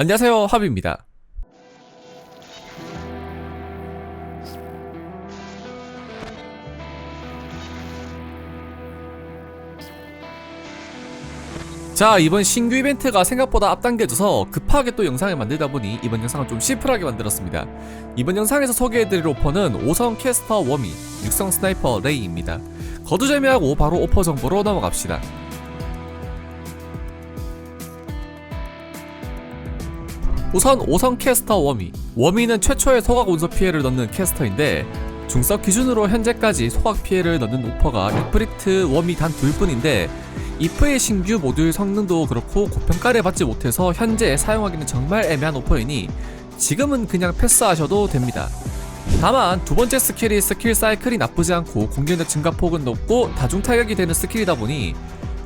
안녕하세요 합입니다. 자 이번 신규 이벤트가 생각보다 앞당겨져서 급하게 또 영상을 만들다 보니 이번 영상을 좀 심플하게 만들었습니다. 이번 영상에서 소개해드릴 오퍼는 5성 캐스터 워미, 6성 스나이퍼 레이입니다. 거두절미하고 바로 오퍼 정보로 넘어갑시다 우선 5성 캐스터 워미 워미는 최초의 소각 운소 피해를 넣는 캐스터인데 중석 기준으로 현재까지 소각 피해를 넣는 오퍼가 이프리트 워미 단 둘뿐인데 이프의 신규 모듈 성능도 그렇고 고평가를 받지 못해서 현재 사용하기는 정말 애매한 오퍼이니 지금은 그냥 패스하셔도 됩니다. 다만 두 번째 스킬이 스킬 사이클이 나쁘지 않고 공격력 증가 폭은 높고 다중 타격이 되는 스킬이다 보니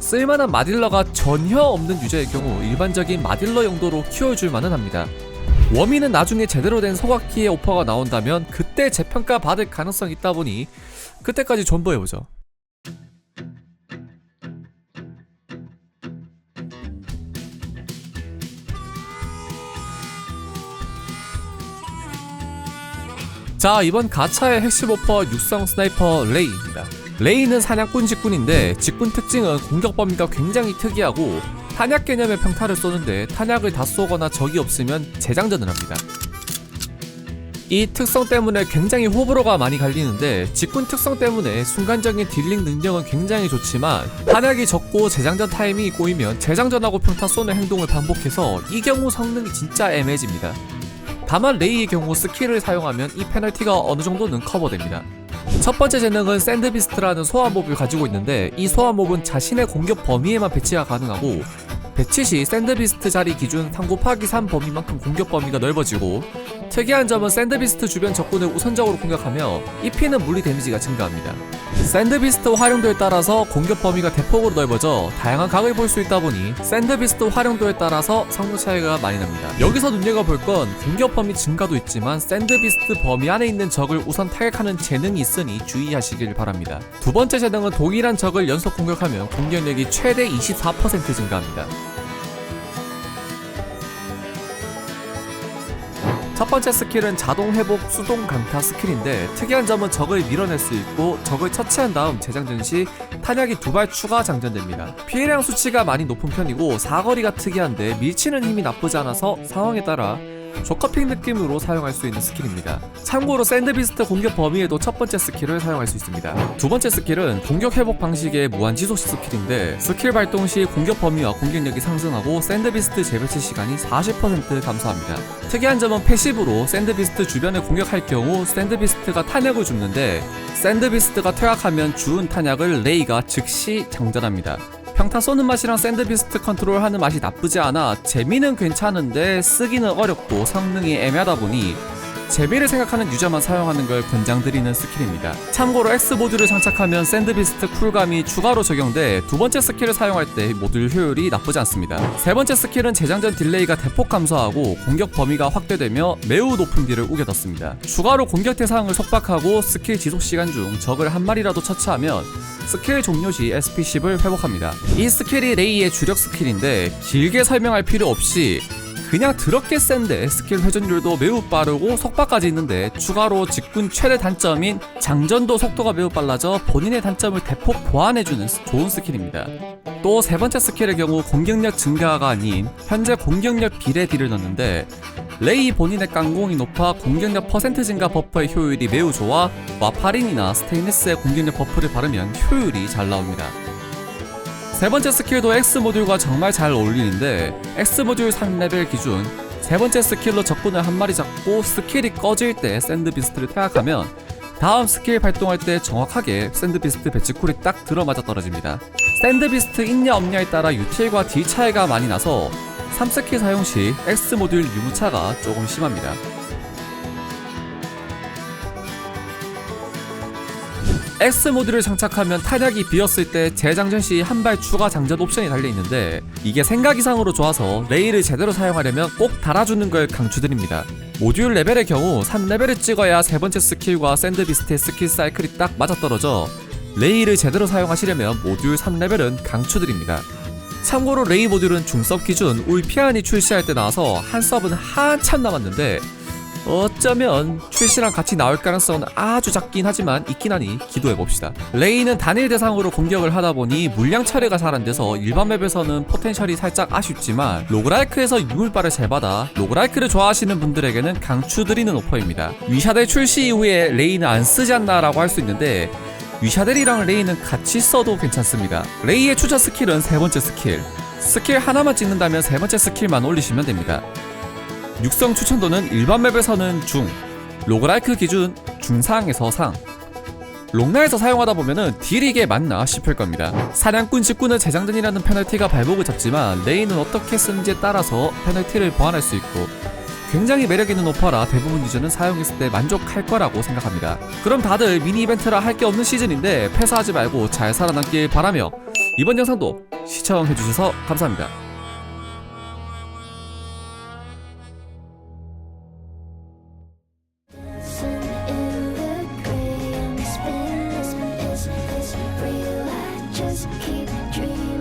쓸만한 마딜러가 전혀 없는 유저의 경우 일반적인 마딜러 용도로 키워줄 만은 합니다. 워미는 나중에 제대로 된 소각 피해 오퍼가 나온다면 그때 재평가 받을 가능성이 있다 보니 그때까지 존버해보죠. 자 이번 가차의 핵심 오퍼 육성 스나이퍼 레이입니다. 레이는 사냥꾼 직군인데 직군 특징은 공격 범위가 굉장히 특이하고 탄약 개념의 평타를 쏘는데 탄약을 다 쏘거나 적이 없으면 재장전을 합니다. 이 특성 때문에 굉장히 호불호가 많이 갈리는데 직군 특성 때문에 순간적인 딜링 능력은 굉장히 좋지만 탄약이 적고 재장전 타이밍이 꼬이면 재장전하고 평타 쏘는 행동을 반복해서 이 경우 성능이 진짜 애매해집니다. 다만 레이의 경우 스킬을 사용하면 이 페널티가 어느 정도는 커버됩니다. 첫 번째 재능은 샌드비스트라는 소환몹을 가지고 있는데 이 소환몹은 자신의 공격 범위에만 배치가 가능하고 배치 시 샌드비스트 자리 기준 3 곱하기 3 범위만큼 공격 범위가 넓어지고 특이한 점은 샌드비스트 주변 적군을 우선적으로 공격하며 입히는 물리 데미지가 증가합니다. 샌드비스트 활용도에 따라서 공격 범위가 대폭으로 넓어져 다양한 각을 볼 수 있다 보니 샌드비스트 활용도에 따라서 성능 차이가 많이 납니다. 여기서 눈여겨볼 건 공격 범위 증가도 있지만 샌드비스트 범위 안에 있는 적을 우선 타격하는 재능이 있으니 주의하시길 바랍니다. 두 번째 재능은 동일한 적을 연속 공격하면 공격력이 최대 24% 증가합니다. 번째 스킬은 자동 회복 수동 강타 스킬인데 특이한 점은 적을 밀어낼 수 있고 적을 처치한 다음 재장전 시 탄약이 두 발 추가 장전됩니다. 피해량 수치가 많이 높은 편이고 사거리가 특이한데 밀치는 힘이 나쁘지 않아서 상황에 따라 조커핑 느낌으로 사용할 수 있는 스킬입니다. 참고로 샌드비스트 공격 범위에도 첫 번째 스킬을 사용할 수 있습니다. 두 번째 스킬은 공격 회복 방식의 무한 지속시 스킬인데 스킬 발동 시 공격 범위와 공격력이 상승하고 샌드비스트 재배치 시간이 40% 감소합니다. 특이한 점은 패시브로 샌드비스트 주변을 공격할 경우 샌드비스트가 탄약을 줍는데 샌드비스트가 퇴학하면 주운 탄약을 레이가 즉시 장전합니다. 평타 쏘는 맛이랑 샌드비스트 컨트롤 하는 맛이 나쁘지 않아 재미는 괜찮은데 쓰기는 어렵고 성능이 애매하다 보니 재미를 생각하는 유저만 사용하는 걸 권장드리는 스킬입니다. 참고로 X 모듈을 장착하면 샌드비스트 쿨감이 추가로 적용돼 두 번째 스킬을 사용할 때 모듈 효율이 나쁘지 않습니다. 세 번째 스킬은 재장전 딜레이가 대폭 감소하고 공격 범위가 확대되며 매우 높은 딜을 우겨넣습니다. 추가로 공격 대상을 속박하고 스킬 지속 시간 중 적을 한 마리라도 처치하면 스킬 종료 시 SP10을 회복합니다. 이 스킬이 레이의 주력 스킬인데 길게 설명할 필요 없이 그냥 더럽게 센데 스킬 회전율도 매우 빠르고 속박까지 있는데 추가로 직군 최대 단점인 장전도 속도가 매우 빨라져 본인의 단점을 대폭 보완해주는 좋은 스킬입니다. 또 세 번째 스킬의 경우 공격력 증가가 아닌 현재 공격력 비례 딜을 넣는데 레이 본인의 깡공이 높아 공격력 퍼센트 증가 버퍼의 효율이 매우 좋아 와파린이나 스테인리스의 공격력 버프를 바르면 효율이 잘 나옵니다. 세 번째 스킬도 X 모듈과 정말 잘 어울리는데 X 모듈 3레벨 기준 세 번째 스킬로 적군을 한 마리 잡고 스킬이 꺼질 때 샌드비스트를 퇴학하면 다음 스킬 발동할 때 정확하게 샌드비스트 배치쿨이 딱 들어맞아 떨어집니다. 샌드비스트 있냐 없냐에 따라 유틸과 딜 차이가 많이 나서 3스킬 사용 시 X 모듈 유무차가 조금 심합니다. X 모드를 장착하면 탄약이 비었을 때 재장전 시 한 발 추가 장전 옵션이 달려 있는데 이게 생각 이상으로 좋아서 레이를 제대로 사용하려면 꼭 달아주는 걸 강추드립니다. 모듈 레벨의 경우 3레벨을 찍어야 세 번째 스킬과 샌드비스트의 스킬 사이클이 딱 맞아떨어져 레이를 제대로 사용하시려면 모듈 3레벨은 강추드립니다. 참고로 레이 모듈은 중섭 기준 울피안이 출시할 때 나와서 한 섭은 한참 남았는데 어쩌면 출시랑 같이 나올 가능성은 아주 작긴 하지만 있긴 하니 기도해봅시다. 레이는 단일 대상으로 공격을 하다 보니 물량 처리가 잘 안 돼서 일반 맵에서는 포텐셜이 살짝 아쉽지만 로그라이크에서 유물바를 잘 받아 로그라이크를 좋아하시는 분들에게는 강추드리는 오퍼입니다. 위샤델 출시 이후에 레이는 안 쓰지 않나 라고 할 수 있는데 위샤델이랑 레이는 같이 써도 괜찮습니다. 레이의 추천 스킬은 세 번째 스킬. 스킬 하나만 찍는다면 세 번째 스킬만 올리시면 됩니다. 육성 추천도는 일반 맵에서는 중, 로그라이크 기준 중상에서 상. 롱나에서 사용하다 보면은 딜이 이게 맞나 싶을 겁니다. 사냥꾼 직구는 재장전이라는 페널티가 발목을 잡지만 레이는 어떻게 쓰는지에 따라서 페널티를 보완할 수 있고 굉장히 매력 있는 오퍼라 대부분 유저는 사용했을 때 만족할 거라고 생각합니다. 그럼 다들 미니 이벤트라 할 게 없는 시즌인데 패스하지 말고 잘 살아남길 바라며 이번 영상도 시청해주셔서 감사합니다. Just keep dreaming.